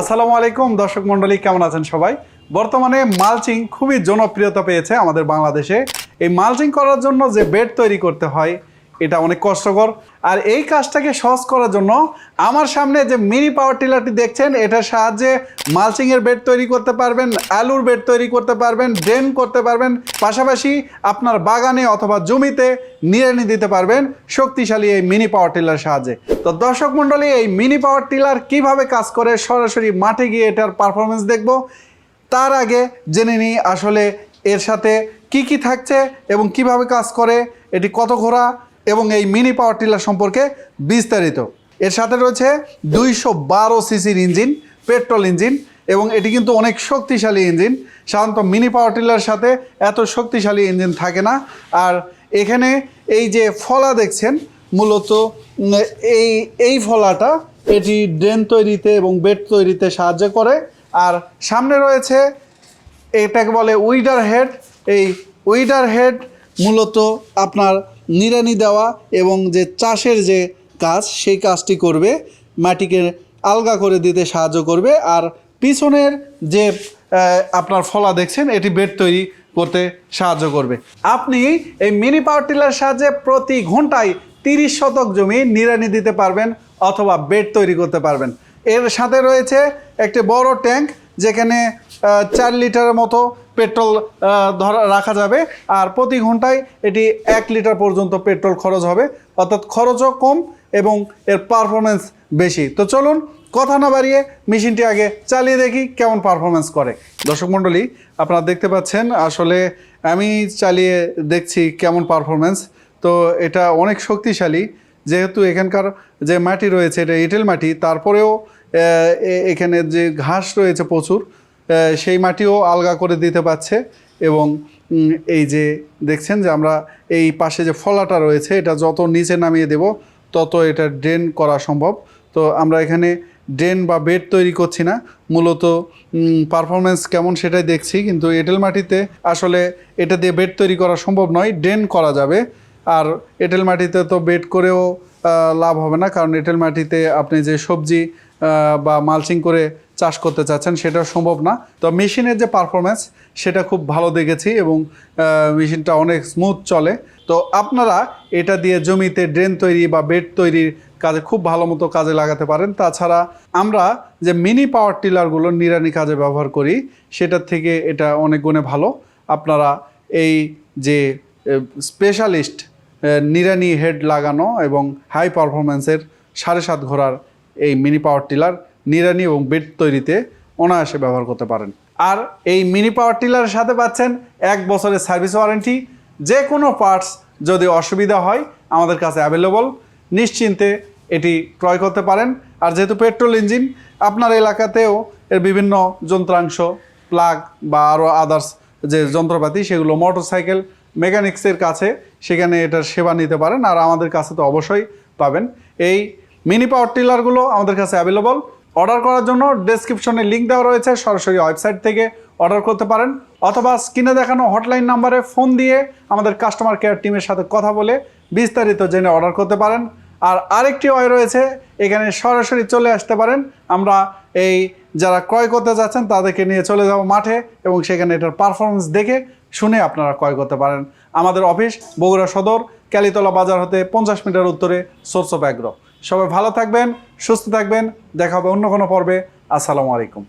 আসসালামু আলাইকুম, দর্শক মণ্ডলী, কেমন আছেন সবাই? বর্তমানে মালচিং খুবই জনপ্রিয়তা পেয়েছে আমাদের বাংলাদেশে। এই মালচিং করার জন্য যে বেড তৈরি করতে হয় এটা অনেক কষ্টকর। আর এই কাজটাকে সহজ করার জন্য আমার সামনে যে মিনি পাওয়ার টিলারটি দেখছেন, এটার সাহায্যে মালচিংয়ের বেড তৈরি করতে পারবেন, আলুর বেড তৈরি করতে পারবেন, ড্রেন করতে পারবেন, পাশাপাশি আপনার বাগানে অথবা জমিতে নিড়ানি দিতে পারবেন শক্তিশালী এই মিনি পাওয়ার টিলার সাহায্যে। তো দর্শক মণ্ডলী, এই মিনি পাওয়ার টিলার কীভাবে কাজ করে সরাসরি মাঠে গিয়ে এটার পারফরমেন্স দেখব। তার আগে জেনে নিই আসলে এর সাথে কি কি থাকছে এবং কীভাবে কাজ করে, এটি কত ঘোড়া এবং এই মিনি পাওয়ার টিলার সম্পর্কে বিস্তারিত। এর সাথে রয়েছে দুইশো বারো সিসির ইঞ্জিন পেট্রোল ইঞ্জিন এবং এটি কিন্তু অনেক শক্তিশালী ইঞ্জিন সাধারণত মিনি পাওয়ার টিলার সাথে এত শক্তিশালী ইঞ্জিন থাকে না। আর এখানে এই যে ফলা দেখছেন, মূলত এই এই ফলাটা এটি ড্রেন তৈরিতে এবং বেড তৈরিতে সাহায্য করে। আর সামনে রয়েছে এটাকে বলে উইডার হেড। এই উইডার হেড মূলত আপনার নিড়ানি দেওয়া এবং যে চাষের যে কাজ, সেই কাজটি করবে। মাটিকে আলগা করে দিতে সাহায্য করবে। আর পিছনের যে আপনার ফলা দেখছেন, এটি বেড তৈরি করতে সাহায্য করবে। আপনি এই মিনি পাওয়ার টিলার সাহায্যে প্রতি ঘন্টায় তিরিশ শতক জমি নিড়ানি দিতে পারবেন অথবা বেড তৈরি করতে পারবেন। এর সাথে রয়েছে একটি বড় ট্যাঙ্ক, যেখানে চার লিটারের মতো পেট্রোল ধরা, রাখা যাবে। আর প্রতি ঘন্টায় এটি এক লিটার পর্যন্ত পেট্রোল খরচ হবে। অর্থাৎ খরচও কম এবং এর পারফরমেন্স বেশি। তো চলুন কথা না বাড়িয়ে মেশিনটি আগে চালিয়ে দেখি কেমন পারফরমেন্স করে। দর্শক মণ্ডলী, আপনারা দেখতে পাচ্ছেন, আসলে আমি চালিয়ে দেখছি কেমন পারফরমেন্স তো এটা অনেক শক্তিশালী, যেহেতু এখানকার যে মাটি রয়েছে, এটা এঁটেল মাটি, তারপরেও এখানে যে ঘাস রয়েছে প্রচুর সেই মাটিও আলগা করে দিতে পারছে এবং এই যে দেখছেন যে আমরা এই পাশে যে ফলাটা রয়েছে, এটা যত নিচে নামিয়ে দেব, তত এটা ড্রেন করা সম্ভব। তো আমরা এখানে ড্রেন বা বেড তৈরি করছি না। মূলত পারফরমেন্স কেমন সেটাই দেখছি, কিন্তু এঁটেল মাটিতে আসলে এটা দিয়ে বেড তৈরি করা সম্ভব নয়, ড্রেন করা যাবে। আর এঁটেল মাটিতে তো বেড করেও লাভ হবে না, কারণ এঁটেল মাটিতে আপনি যে সবজি বা মালচিং করে চাষ করতে চাচ্ছেন, সেটা সম্ভব না। তো মেশিনের যে পারফরমেন্স সেটা খুব ভালো দেখেছি এবং মেশিনটা অনেক স্মুথ চলে। তো আপনারা এটা দিয়ে জমিতে ড্রেন তৈরি বা বেড তৈরির কাজে খুব ভালো মতো কাজে লাগাতে পারেন। তাছাড়া আমরা যে মিনি পাওয়ার টিলারগুলো নিরানি কাজে ব্যবহার করি, সেটার থেকে এটা অনেক গুণে ভালো। আপনারা এই যে স্পেশালিস্ট নিরানি হেড লাগানো এবং হাই পারফরমেন্সের সাড়ে সাত ঘোড়ার এই মিনি পাওয়ার টিলার নিরানি এবং বেড তৈরিতে অনায়াসে ব্যবহার করতে পারেন। আর এই মিনি পাওয়ার টিলারের সাথে পাচ্ছেন এক বছরের সার্ভিস ওয়ারেন্টি যে কোনো পার্টস যদি অসুবিধা হয় আমাদের কাছে অ্যাভেলেবল নিশ্চিন্তে এটি ক্রয় করতে পারেন। আর যেহেতু পেট্রোল ইঞ্জিন আপনার এলাকাতেও এর বিভিন্ন যন্ত্রাংশ প্লাগ বা আরও আদার্স যে যন্ত্রপাতি, সেগুলো মোটরসাইকেল মেকানিক্সের কাছে সেখানে এটার সেবা নিতে পারেন। আর আমাদের কাছে তো অবশ্যই পাবেন। এই মিনি পাওয়ার টিলারগুলো আমাদের কাছে অ্যাভেলেবল অর্ডার করার জন্য ডেসক্রিপশনে লিঙ্ক দেওয়া রয়েছে, সরাসরি ওয়েবসাইট থেকে অর্ডার করতে পারেন। অথবা স্ক্রিনে দেখানো হটলাইন নাম্বারে ফোন দিয়ে আমাদের কাস্টমার কেয়ার টিমের সাথে কথা বলে বিস্তারিত জেনে অর্ডার করতে পারেন। আর আরেকটি ওয়ে রয়েছে, এখানে সরাসরি চলে আসতে পারেন। আমরা এই যারা ক্রয় করতে যাচ্ছেন তাদেরকে নিয়ে চলে যাব মাঠে এবং সেখানে এটার পারফরমেন্স দেখে শুনে আপনারা ক্রয় করতে পারেন। আমাদের অফিস বগুড়া সদর, ক্যালিতলা বাজার হতে পঞ্চাশ মিটার উত্তরে সোর্স অফ অ্যাগ্রো সবাই ভালো থাকবেন সুস্থ থাকবেন দেখা হবে অন্য কোনো পর্বে। আসসালামু আলাইকুম।